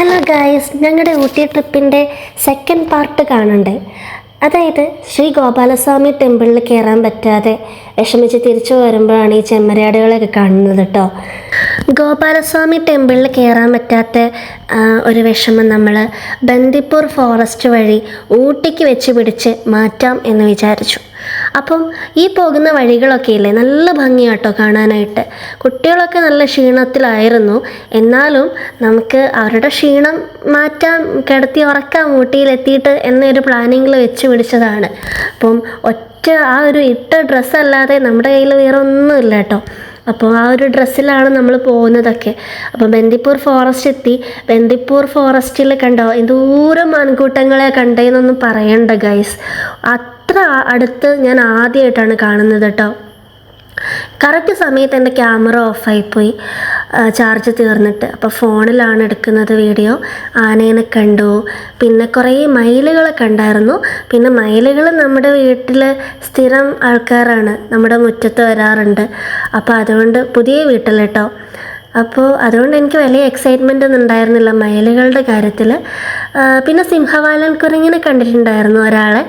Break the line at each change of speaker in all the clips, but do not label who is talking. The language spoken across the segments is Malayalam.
ഹലോ ഗായ്സ് ഞങ്ങളുടെ ഊട്ടി ട്രിപ്പിന്റെ സെക്കൻഡ് പാർട്ട് കാണണ്ടേ അതായത് ശ്രീ ഗോപാലസ്വാമി ടെമ്പിളിൽ കയറാൻ പറ്റാതെ വിഷമിച്ച് തിരിച്ചു വരുമ്പോഴാണ് ഈ ചെമ്മരാടുകളൊക്കെ കാണുന്നത് കേട്ടോ ഗോപാലസ്വാമി ടെമ്പിളിൽ കയറാൻ പറ്റാത്ത ഒരു വിഷമം നമ്മൾ ബന്ദിപ്പൂർ ഫോറസ്റ്റ് വഴി ഊട്ടിക്ക് വെച്ച് പിടിച്ച് മാറ്റാം എന്ന് വിചാരിച്ചു. അപ്പം ഈ പോകുന്ന വഴികളൊക്കെ ഇല്ലേ നല്ല ഭംഗിയാട്ടോ കാണാനായിട്ട്? കുട്ടികളൊക്കെ നല്ല ക്ഷീണത്തിലായിരുന്നു. എന്നാലും നമുക്ക് അവരുടെ ക്ഷീണം മാറ്റാൻ കിടത്തി ഉറക്കാൻ ഊട്ടിയിലെത്തിയിട്ട് എന്നൊരു പ്ലാനിങ്ങിൽ വെച്ച് പിടിച്ചതാണ്. അപ്പം ഒറ്റ ആ ഒരു ഇട്ട ഡ്രസ്സ് അല്ലാതെ നമ്മുടെ കയ്യിൽ വേറെ ഒന്നുമില്ല കേട്ടോ അപ്പോൾ ആ ഒരു ഡ്രസ്സിലാണ് നമ്മൾ പോകുന്നതൊക്കെ. അപ്പോൾ ബന്ദിപ്പൂർ ഫോറസ്റ്റ് എത്തി. ബന്ദിപ്പൂർ ഫോറസ്റ്റിൽ കണ്ടോ എന്തോരം മാൻകൂട്ടങ്ങളെ കണ്ടേന്നൊന്നും പറയണ്ട ഗൈസ് അത്ര അടുത്ത് ഞാൻ ആദ്യമായിട്ടാണ് കാണുന്നത് കേട്ടോ കറക്റ്റ് സമയത്ത് എന്റെ ക്യാമറ ഓഫായിപ്പോയി. ചാർജ് തീർന്നിട്ട്. അപ്പോൾ ഫോണിലാണ് എടുക്കുന്നത് വീഡിയോ. ആനേനെ കണ്ടു. പിന്നെ കുറേ മയിലുകളെ കണ്ടായിരുന്നു. പിന്നെ മയിലുകൾ നമ്മുടെ വീട്ടിൽ സ്ഥിരം ആൾക്കാരാണ്. നമ്മുടെ മുറ്റത്ത് വരാറുണ്ട്. അപ്പോൾ അതുകൊണ്ട് പുതിയ വീട്ടിൽ കേട്ടോ അപ്പോൾ അതുകൊണ്ട് എനിക്ക് വലിയ എക്സൈറ്റ്മെന്റ് ഒന്നും ഉണ്ടായിരുന്നില്ല മയിലുകളുടെ കാര്യത്തിൽ പിന്നെ സിംഹവാലൻ കുരങ്ങിനെ കണ്ടിട്ടുണ്ടായിരുന്നു ഒരാളെ.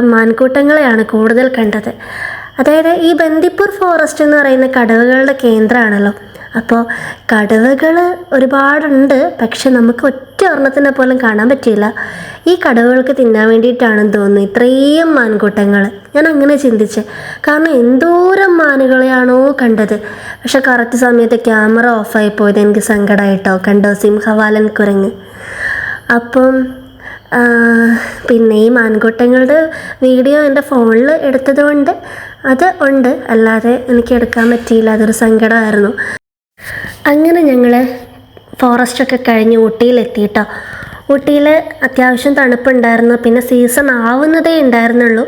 മാൻകൂട്ടങ്ങളെയാണ് കൂടുതൽ കണ്ടത്. അതായത് ഈ ബന്ദിപ്പൂർ ഫോറസ്റ്റ് എന്ന് പറയുന്ന കടവുകളുടെ കേന്ദ്രമാണല്ലോ. അപ്പോൾ കടവുകൾ ഒരുപാടുണ്ട് പക്ഷെ നമുക്ക് ഒറ്റ ഒരെണ്ണത്തിനെ പോലും കാണാൻ പറ്റിയില്ല. ഈ കടവുകൾക്ക് തിന്നാൻ വേണ്ടിയിട്ടാണെന്ന് തോന്നുന്നു ഇത്രയും മാൻകൂട്ടങ്ങൾ ഞാൻ അങ്ങനെ ചിന്തിച്ച്. കാരണം എന്തോരം മാനുകളെയാണോ കണ്ടത്. പക്ഷെ കറക്റ്റ് സമയത്ത് ക്യാമറ ഓഫായി പോയത് എനിക്ക് സങ്കടമായിട്ടോ കണ്ടോ? സിംഹവാലൻ കുരങ്ങ്. അപ്പം പിന്നെ ഈ മാൻകൂട്ടങ്ങളുടെ വീഡിയോ എന്റെ ഫോണിൽ എടുത്തത് കൊണ്ട് അത് ഉണ്ട്. അല്ലാതെ എനിക്ക് എടുക്കാൻ പറ്റിയില്ല. അതൊരു സങ്കടമായിരുന്നു. അങ്ങനെ ഞങ്ങൾ ഫോറസ്റ്റൊക്കെ കഴിഞ്ഞ് ഊട്ടിയിലെത്തിയിട്ടോ. ഊട്ടിയിൽ അത്യാവശ്യം തണുപ്പുണ്ടായിരുന്നു. പിന്നെ സീസൺ ആവുന്നതേ ഉണ്ടായിരുന്നുള്ളൂ.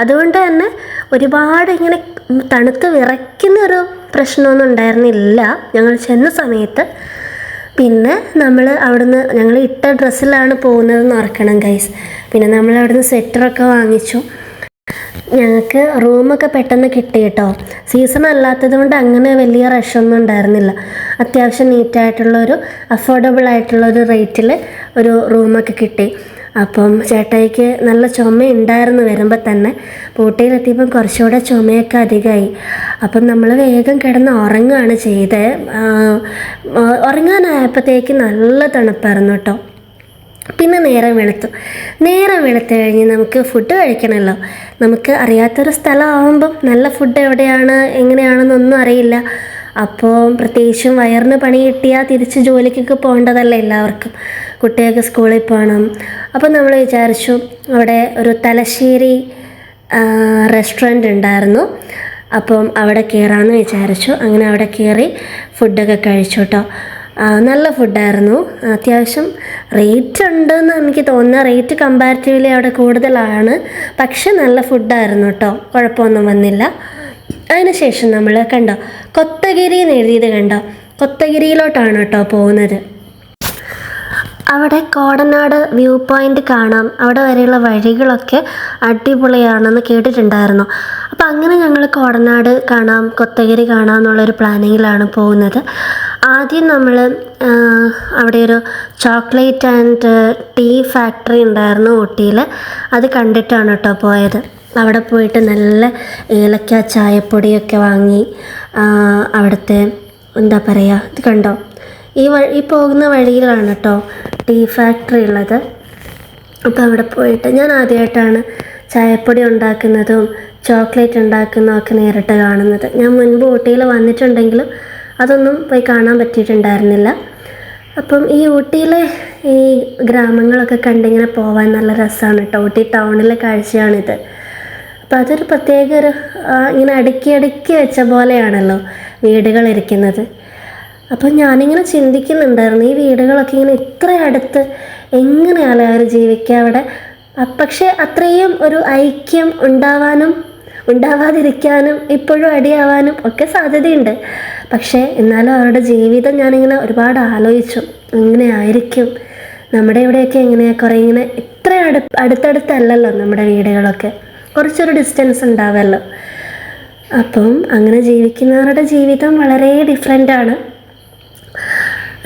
അതുകൊണ്ട് തന്നെ ഒരുപാട് ഇങ്ങനെ തണുത്ത് വിറയ്ക്കുന്ന ഒരു പ്രശ്നമൊന്നും ഉണ്ടായിരുന്നില്ല. ഞങ്ങൾ ചെന്ന സമയത്ത്. പിന്നെ നമ്മൾ അവിടുന്ന് ഞങ്ങൾ ഇട്ട ഡ്രസ്സിലാണ് പോകുന്നതെന്ന് ഓർക്കണം ഗൈസ് പിന്നെ നമ്മൾ അവിടുന്ന് സ്വെറ്ററൊക്കെ വാങ്ങിച്ചു. ഞങ്ങൾക്ക് റൂമൊക്കെ പെട്ടെന്ന് കിട്ടി കേട്ടോ. സീസൺ അല്ലാത്തത് കൊണ്ട് അങ്ങനെ വലിയ റഷൊന്നും ഉണ്ടായിരുന്നില്ല. അത്യാവശ്യം നീറ്റായിട്ടുള്ളൊരു അഫോർഡബിൾ ആയിട്ടുള്ളൊരു റേറ്റിൽ ഒരു റൂമൊക്കെ കിട്ടി. അപ്പം ചേട്ടായിക്ക് നല്ല ചുമയുണ്ടായിരുന്നു വരുമ്പോൾ തന്നെ. പൂട്ടിയിലെത്തിയപ്പം കുറച്ചുകൂടെ ചുമയൊക്കെ അധികമായി. അപ്പം നമ്മൾ വേഗം കിടന്ന് ഉറങ്ങുകയാണ് ചെയ്തത്. ഉറങ്ങാനായപ്പോഴത്തേക്ക് നല്ല തണുപ്പായിരുന്നു കേട്ടോ. പിന്നെ നേരം വെളുത്തു. നേരം വെളുത്തു കഴിഞ്ഞ് നമുക്ക് ഫുഡ് കഴിക്കണമല്ലോ നമുക്ക് അറിയാത്തൊരു സ്ഥലമാകുമ്പം നല്ല ഫുഡ് എവിടെയാണ് എങ്ങനെയാണെന്നൊന്നും അറിയില്ല. അപ്പോൾ പ്രത്യേകിച്ചും വയറിന് പണി കിട്ടിയാൽ തിരിച്ച് ജോലിക്കൊക്കെ പോകേണ്ടതല്ല എല്ലാവർക്കും. കുട്ടികൾക്ക് സ്കൂളിൽ പോകണം അപ്പോൾ നമ്മൾ വിചാരിച്ചു അവിടെ ഒരു തലശ്ശേരി റെസ്റ്റോറന്റ് ഉണ്ടായിരുന്നു. അപ്പം അവിടെ കയറാമെന്ന് വിചാരിച്ചു. അങ്ങനെ അവിടെ കയറി ഫുഡൊക്കെ കഴിച്ചു കേട്ടോ നല്ല ഫുഡായിരുന്നു അത്യാവശ്യം റേറ്റ് ഉണ്ടെന്ന് എനിക്ക് തോന്നുന്ന. റേറ്റ് കമ്പാരിറ്റീവ്ലി അവിടെ കൂടുതലാണ്. പക്ഷെ നല്ല ഫുഡായിരുന്നു കേട്ടോ കുഴപ്പമൊന്നും വന്നില്ല. അതിനുശേഷം നമ്മൾ കണ്ടോ കൊത്തഗിരി എന്ന് എഴുതിയത് കണ്ടോ? കൊത്തഗിരിയിലോട്ടാണ് കേട്ടോ പോകുന്നത്. അവിടെ കോടനാട് വ്യൂ പോയിന്റ് കാണാം. അവിടെ വരെയുള്ള വഴികളൊക്കെ അടിപൊളിയാണെന്ന് കേട്ടിട്ടുണ്ടായിരുന്നു. അപ്പോൾ അങ്ങനെ ഞങ്ങൾ കോടനാട് കാണാം കൊത്തഗിരി കാണാം എന്നുള്ളൊരു പ്ലാനിങ്ങിലാണ് പോകുന്നത്. ആദ്യം നമ്മൾ അവിടെ ഒരു ചോക്ലേറ്റ് ആൻഡ് ടീ ഫാക്ടറി ഉണ്ടായിരുന്നു ഊട്ടിയിൽ. അത് കണ്ടിട്ടാണ് കേട്ടോ പോയത്. അവിടെ പോയിട്ട് നല്ല ഏലക്ക ചായപ്പൊടിയൊക്കെ വാങ്ങി അവിടുത്തെ എന്താ പറയുക ഇത് കണ്ടോ? ഈ വഴി ഈ പോകുന്ന വഴിയിലാണ് കേട്ടോ ടീ ഫാക്ടറി ഉള്ളത്. അപ്പോൾ അവിടെ പോയിട്ട് ഞാൻ ആദ്യമായിട്ടാണ് ചായപ്പൊടി ഉണ്ടാക്കുന്നതും ചോക്ലേറ്റ് ഉണ്ടാക്കുന്നതും ഒക്കെ നേരിട്ട് കാണുന്നത്. ഞാൻ മുൻപ് ഊട്ടിയിൽ വന്നിട്ടുണ്ടെങ്കിലും അതൊന്നും പോയി കാണാൻ പറ്റിയിട്ടുണ്ടായിരുന്നില്ല. അപ്പം ഈ ഊട്ടിയിലെ ഈ ഗ്രാമങ്ങളൊക്കെ കണ്ടിങ്ങനെ പോകാൻ നല്ല രസമാണ് കേട്ടോ. ഊട്ടി ടൗണിലെ കാഴ്ചയാണിത്. അപ്പം അതൊരു പ്രത്യേക ഒരു ഇങ്ങനെ അടുക്കി അടുക്കി വെച്ച പോലെയാണല്ലോ വീടുകൾ ഇരിക്കുന്നത്. അപ്പം ഞാനിങ്ങനെ ചിന്തിക്കുന്നുണ്ടായിരുന്നു ഈ വീടുകളൊക്കെ ഇങ്ങനെ ഇത്ര അടുത്ത് എങ്ങനെയാണ് അവർ ജീവിക്കുക അവിടെ? പക്ഷേ അത്രയും ഒരു ഐക്യം ഉണ്ടാവാനും ഉണ്ടാവാതിരിക്കാനും ഇപ്പോഴും അടിയാവാനും ഒക്കെ സാധ്യതയുണ്ട്. പക്ഷേ എന്നാലും അവരുടെ ജീവിതം ഞാനിങ്ങനെ ഒരുപാട് ആലോചിച്ചു എങ്ങനെ ആയിരിക്കും. നമ്മുടെ ഇവിടെയൊക്കെ എങ്ങനെയാണ് കുറേ ഇങ്ങനെ ഇത്ര അടു അടുത്തടുത്തല്ലല്ലോ നമ്മുടെ വീടുകളൊക്കെ. കുറച്ചൊരു ഡിസ്റ്റൻസ് ഉണ്ടാവുമല്ലോ അപ്പം അങ്ങനെ ജീവിക്കുന്നവരുടെ ജീവിതം വളരെ ഡിഫറെന്റാണ്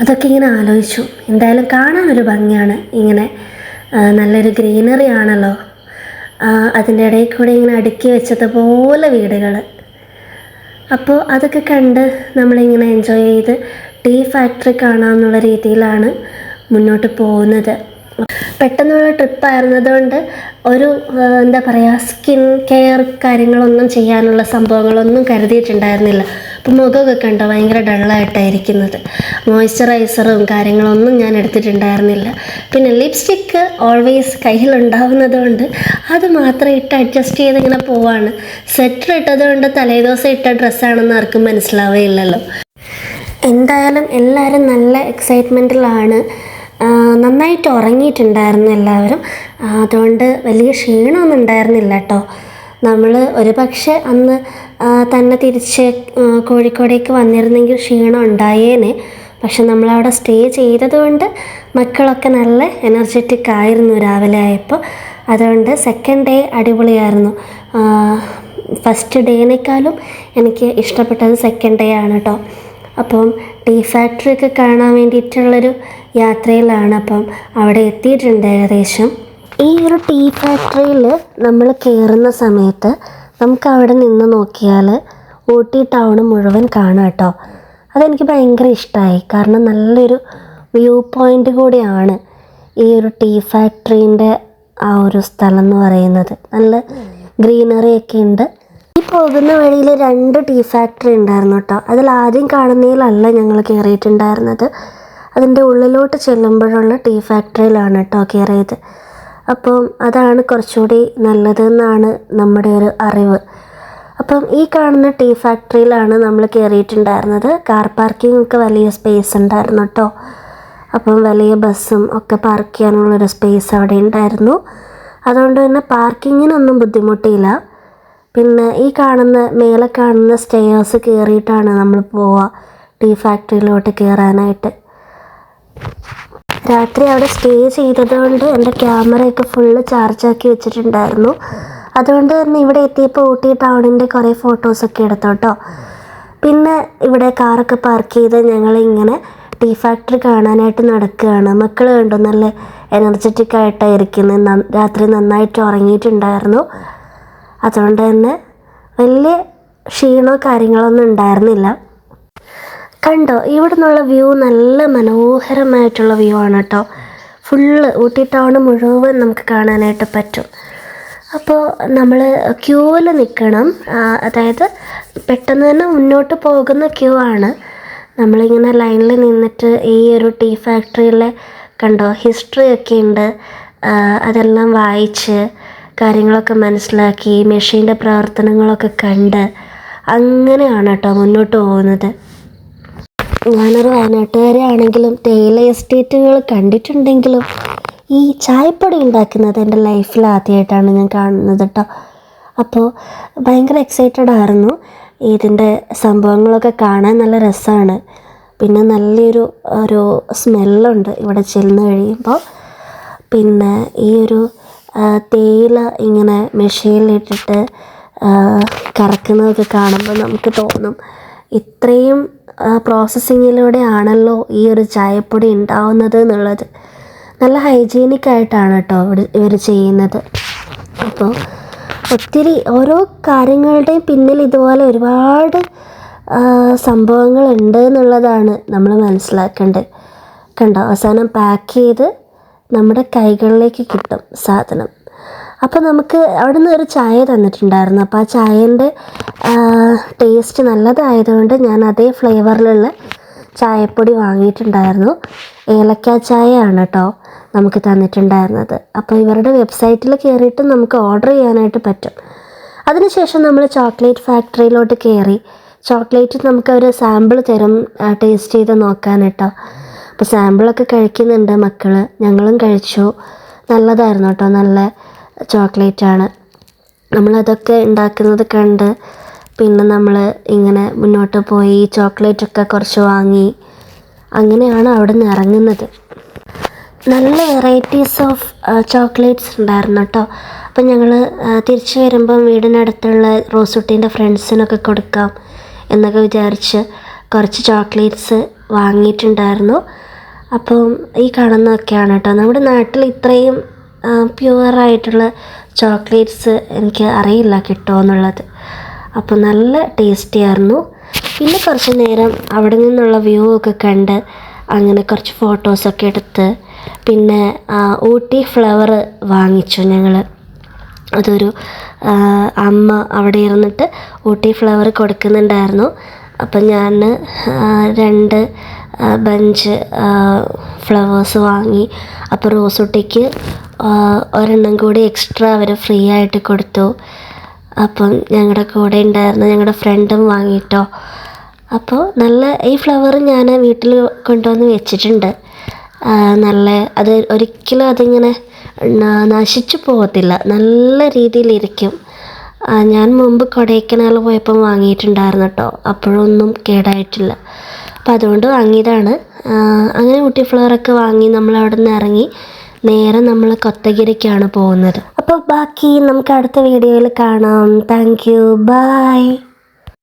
അതൊക്കെ ഇങ്ങനെ ആലോചിച്ചു. എന്തായാലും കാണാൻ ഒരു ഭംഗിയാണ്. ഇങ്ങനെ നല്ലൊരു ഗ്രീനറി ആണല്ലോ. അതിന്റെ ഇടയിൽ കൂടെ ഇങ്ങനെ അടുക്കി വെച്ചതുപോലെ വീടുകൾ. അപ്പോൾ അതൊക്കെ കണ്ട് നമ്മളിങ്ങനെ എൻജോയ് ചെയ്ത് ടീ ഫാക്ടറി കാണാമെന്നുള്ള രീതിയിലാണ് മുന്നോട്ട് പോകുന്നത്. പെട്ടെന്നുള്ള ട്രിപ്പായിരുന്നതുകൊണ്ട് ഒരു ആ, എന്താ പറയുക സ്കിൻ കെയർ കാര്യങ്ങളൊന്നും ചെയ്യാനുള്ള സംഭവങ്ങളൊന്നും കരുതിയിട്ടുണ്ടായിരുന്നില്ല. അപ്പോൾ മുഖമൊക്കെ കണ്ടോ ഭയങ്കര ഡള്ളായിട്ടായിരിക്കുന്നത് മോയ്സ്ചറൈസറും കാര്യങ്ങളൊന്നും ഞാൻ എടുത്തിട്ടുണ്ടായിരുന്നില്ല. പിന്നെ ലിപ്സ്റ്റിക്ക് ഓൾവേസ് കയ്യിലുണ്ടാവുന്നത് കൊണ്ട് അത് മാത്രം ഇട്ട് അഡ്ജസ്റ്റ് ചെയ്ത് ഇങ്ങനെ പോവാണ്. സെറ്റർ ഇട്ടത് കൊണ്ട് തലേദിവസം ഇട്ട ഡ്രസ്സാണെന്ന് ആർക്കും മനസ്സിലാവുകയില്ലല്ലോ. എന്തായാലും എല്ലാവരും നല്ല എക്സൈറ്റ്മെന്റിലാണ് നന്നായിട്ട് ഉറങ്ങിയിട്ടുണ്ടായിരുന്നു എല്ലാവരും. അതുകൊണ്ട് വലിയ ക്ഷീണമൊന്നും ഉണ്ടായിരുന്നില്ല കേട്ടോ. നമ്മൾ ഒരു പക്ഷേ അന്ന് തന്നെ തിരിച്ച് കോഴിക്കോടേക്ക് വന്നിരുന്നെങ്കിൽ ക്ഷീണം ഉണ്ടായേനെ. പക്ഷെ നമ്മളവിടെ സ്റ്റേ ചെയ്തതുകൊണ്ട് മക്കളൊക്കെ നല്ല എനർജറ്റിക് ആയിരുന്നു രാവിലെ ആയപ്പോൾ. അതുകൊണ്ട് സെക്കൻഡ് ഡേ അടിപൊളിയായിരുന്നു. ഫസ്റ്റ് ഡേനേക്കാളും എനിക്ക് ഇഷ്ടപ്പെട്ടത് സെക്കൻഡ് ഡേ ആണ് കേട്ടോ. അപ്പം ടീ ഫാക്ടറി ഒക്കെ കാണാൻ വേണ്ടിയിട്ടുള്ളൊരു യാത്രയിലാണ് അപ്പം അവിടെ എത്തിയിട്ടുണ്ട് ഏകദേശം. ഈ ഒരു ടീ ഫാക്ടറിയിൽ നമ്മൾ കയറുന്ന സമയത്ത് നമുക്ക് അവിടെ നിന്ന് നോക്കിയാൽ ഊട്ടി ടൗൺ മുഴുവൻ കാണാം കേട്ടോ. അതെനിക്ക് ഭയങ്കര ഇഷ്ടമായി. കാരണം നല്ലൊരു വ്യൂ പോയിന്റ് കൂടിയാണ് ഈ ഒരു ടീ ഫാക്ടറീന്റെ ആ ഒരു സ്ഥലം എന്ന് പറയുന്നത്. നല്ല ഗ്രീനറി ഒക്കെ ഉണ്ട്. പോകുന്ന വഴിയിൽ രണ്ട് ടീ ഫാക്ടറി ഉണ്ടായിരുന്നു കേട്ടോ. അതിൽ ആദ്യം കാണുന്നതിലല്ല ഞങ്ങൾ കയറിയിട്ടുണ്ടായിരുന്നത്. അതിന്റെ ഉള്ളിലോട്ട് ചെല്ലുമ്പോഴുള്ള ടീ ഫാക്ടറിയിലാണ് കേട്ടോ കയറിയത്. അപ്പം അതാണ് കുറച്ചുകൂടി നല്ലതെന്നാണ് നമ്മുടെ ഒരു അറിവ്. അപ്പം ഈ കാണുന്ന ടീ ഫാക്ടറിയിലാണ് നമ്മൾ കയറിയിട്ടുണ്ടായിരുന്നത്. കാർ പാർക്കിംഗ് ഒക്കെ വലിയ സ്പേസ് ഉണ്ടായിരുന്നു കേട്ടോ. അപ്പം വലിയ ബസ്സും ഒക്കെ പാർക്ക് ചെയ്യാനുള്ളൊരു സ്പേസ് അവിടെ ഉണ്ടായിരുന്നു. അതുകൊണ്ട് തന്നെ പാർക്കിങ്ങിനൊന്നും ബുദ്ധിമുട്ടില്ല. പിന്നെ ഈ കാണുന്ന മേലെ കാണുന്ന സ്റ്റെയേഴ്സ് കയറിയിട്ടാണ് നമ്മൾ പോവുക ടീ ഫാക്ടറിയിലോട്ട് കയറാനായിട്ട് രാത്രി അവിടെ സ്റ്റേ ചെയ്തതുകൊണ്ട് എന്റെ ക്യാമറയൊക്കെ ഫുള്ള് ചാർജാക്കി വെച്ചിട്ടുണ്ടായിരുന്നു. അതുകൊണ്ട് തന്നെ ഇവിടെ എത്തിയപ്പോൾ ഊട്ടി ടൗണിന്റെ കുറേ ഫോട്ടോസൊക്കെ എടുത്തു കേട്ടോ പിന്നെ ഇവിടെ കാറൊക്കെ പാർക്ക് ചെയ്ത് ഞങ്ങളിങ്ങനെ ടീ ഫാക്ടറി കാണാനായിട്ട് നടക്കുകയാണ്. മക്കൾ കണ്ടു നല്ല എനർജറ്റിക് ആയിട്ടായിരിക്കുന്നത് രാത്രി നന്നായിട്ട് ഉറങ്ങിയിട്ടുണ്ടായിരുന്നു. അതുകൊണ്ട് തന്നെ വലിയ ക്ഷീണോ കാര്യങ്ങളൊന്നും ഉണ്ടായിരുന്നില്ല. കണ്ടോ ഇവിടെ നിന്നുള്ള വ്യൂ നല്ല മനോഹരമായിട്ടുള്ള വ്യൂ ആണ് കേട്ടോ ഫുള്ള് ഊട്ടി ടൗൺ മുഴുവൻ നമുക്ക് കാണാനായിട്ട് പറ്റും. അപ്പോൾ നമ്മൾ ക്യൂവിൽ നിൽക്കണം അതായത് പെട്ടെന്ന് തന്നെ മുന്നോട്ട് പോകുന്ന ക്യൂ ആണ്. നമ്മളിങ്ങനെ ലൈനിൽ നിന്നിട്ട് ഈ ഒരു ടീ ഫാക്ടറിയിലെ കണ്ടോ ഹിസ്റ്ററി ഒക്കെ ഉണ്ട്. അതെല്ലാം വായിച്ച് കാര്യങ്ങളൊക്കെ മനസ്സിലാക്കി മെഷീന്റെ പ്രവർത്തനങ്ങളൊക്കെ കണ്ട് അങ്ങനെയാണ് കേട്ടോ മുന്നോട്ട് പോകുന്നത്. ഞാനൊരു വയനാട്ടുകാരാണെങ്കിലും തേയില എസ്റ്റേറ്റുകൾ കണ്ടിട്ടുണ്ടെങ്കിലും ഈ ചായപ്പൊടി ഉണ്ടാക്കുന്നത് എന്റെ ലൈഫിൽ ആദ്യമായിട്ടാണ് ഞാൻ കാണുന്നത് കേട്ടോ. അപ്പോൾ ഭയങ്കര എക്സൈറ്റഡ് ആയിരുന്നു. ഇതിന്റെ സംഭവങ്ങളൊക്കെ കാണാൻ നല്ല രസമാണ്. പിന്നെ നല്ലൊരു ഒരു സ്മെല്ലുണ്ട് ഇവിടെ ചെന്ന് കഴിയുമ്പോൾ. പിന്നെ ഈ ഒരു തേയില ഇങ്ങനെ മെഷീനിലിട്ടിട്ട് കറക്കുന്നതൊക്കെ കാണുമ്പോൾ നമുക്ക് തോന്നും ഇത്രയും പ്രോസസ്സിങ്ങിലൂടെ ആണല്ലോ ഈ ഒരു ചായപ്പൊടി ഉണ്ടാവുന്നത് എന്നുള്ളത്. നല്ല ഹൈജീനിക് ആയിട്ടാണ് കേട്ടോ ഇവർ ഇവർ ചെയ്യുന്നത്. അപ്പോൾ ഒത്തിരി ഓരോ കാര്യങ്ങളുടെയും പിന്നിൽ ഇതുപോലെ ഒരുപാട് സംഭവങ്ങളുണ്ട് എന്നുള്ളതാണ് നമ്മൾ മനസ്സിലാക്കേണ്ടത്. കണ്ടോ? അവസാനം പാക്ക് ചെയ്ത് നമ്മുടെ കൈകളിലേക്ക് കിട്ടും സാധനം. അപ്പോൾ നമുക്ക് അവിടെ നിന്ന് ഒരു ചായ തന്നിട്ടുണ്ടായിരുന്നു. അപ്പോൾ ആ ചായേന്റെ ടേസ്റ്റ് നല്ലതായതുകൊണ്ട് ഞാൻ അതേ ഫ്ലേവറിലുള്ള ചായപ്പൊടി വാങ്ങിയിട്ടുണ്ടായിരുന്നു. ഏലക്ക ചായയാണ് കേട്ടോ നമുക്ക് തന്നിട്ടുണ്ടായിരുന്നത്. അപ്പോൾ ഇവരുടെ വെബ്സൈറ്റിൽ കയറിയിട്ട് നമുക്ക് ഓർഡർ ചെയ്യാനായിട്ട് പറ്റും. അതിനുശേഷം നമ്മൾ ചോക്ലേറ്റ് ഫാക്ടറിയിലോട്ട് കയറി ചോക്ലേറ്റ് നമുക്ക് അവർ സാമ്പിൾ തരും ടേസ്റ്റ് ചെയ്ത് നോക്കാൻ കേട്ടോ അപ്പോൾ സാമ്പിളൊക്കെ കഴിക്കുന്നുണ്ട് മക്കൾ ഞങ്ങളും കഴിച്ചു. നല്ലതായിരുന്നു കേട്ടോ. നല്ല ചോക്ലേറ്റാണ് നമ്മളതൊക്കെ ഉണ്ടാക്കുന്നത് കണ്ട് പിന്നെ നമ്മൾ ഇങ്ങനെ മുന്നോട്ട് പോയി ചോക്ലേറ്റൊക്കെ കുറച്ച് വാങ്ങി അങ്ങനെയാണ് അവിടെ നിന്ന് ഇറങ്ങുന്നത്. നല്ല വെറൈറ്റീസ് ഓഫ് ചോക്ലേറ്റ്സ് ഉണ്ടായിരുന്നു കേട്ടോ. അപ്പം ഞങ്ങൾ തിരിച്ചു വരുമ്പം വീടിനടുത്തുള്ള റോസുട്ടീന്റെ ഫ്രണ്ട്സിനൊക്കെ കൊടുക്കാം എന്നൊക്കെ വിചാരിച്ച് കുറച്ച് ചോക്ലേറ്റ്സ് വാങ്ങിയിട്ടുണ്ടായിരുന്നു. അപ്പം ഈ കാണുന്നതൊക്കെയാണ് കേട്ടോ. നമ്മുടെ നാട്ടിൽ ഇത്രയും പ്യുവറായിട്ടുള്ള ചോക്ലേറ്റ്സ് എനിക്ക് അറിയില്ല കിട്ടുമോ എന്നുള്ളത്. അപ്പോൾ നല്ല ടേസ്റ്റി ആയിരുന്നു. പിന്നെ കുറച്ച് നേരം അവിടെ നിന്നുള്ള വ്യൂ ഒക്കെ കണ്ട് അങ്ങനെ കുറച്ച് ഫോട്ടോസൊക്കെ എടുത്ത് പിന്നെ ഊട്ടി ഫ്ലവർ വാങ്ങിച്ചു ഞങ്ങൾ അതൊരു അമ്മ അവിടെ ഇരുന്നിട്ട് ഊട്ടി ഫ്ലവർ കൊടുക്കുന്നുണ്ടായിരുന്നു. അപ്പം ഞാൻ രണ്ട് ബഞ്ച് ഫ്ലവേഴ്സ് വാങ്ങി. അപ്പോൾ റോസൂട്ടിക്ക് ഒരെണ്ണം കൂടി എക്സ്ട്രാ അവർ ഫ്രീ ആയിട്ട് കൊടുത്തു. അപ്പം ഞങ്ങളുടെ കൂടെ ഉണ്ടായിരുന്ന ഞങ്ങളുടെ ഫ്രണ്ടും വാങ്ങിയിട്ടോ അപ്പോൾ നല്ല ഈ ഫ്ലവർ ഞാൻ വീട്ടിൽ കൊണ്ടുവന്ന് വെച്ചിട്ടുണ്ട്. നല്ല അത് ഒരിക്കലും അതിങ്ങനെ നശിച്ചു പോകത്തില്ല. നല്ല രീതിയിലിരിക്കും. ഞാൻ മുമ്പ് കൊടൈക്കനാൽ പോയപ്പം വാങ്ങിയിട്ടുണ്ടായിരുന്നു കേട്ടോ അപ്പോഴൊന്നും കേടായിട്ടില്ല. അപ്പം അതുകൊണ്ട് വാങ്ങിയതാണ്. അങ്ങനെ ഊട്ടി ഫ്ലവറൊക്കെ വാങ്ങി നമ്മൾ അവിടെ നിന്ന് ഇറങ്ങി നേരെ നമ്മൾ കൊത്തഗിരിക്കാണ് പോകുന്നത്. അപ്പോൾ ബാക്കി നമുക്ക് അടുത്ത വീഡിയോയിൽ കാണാം. Thank you. ബൈ.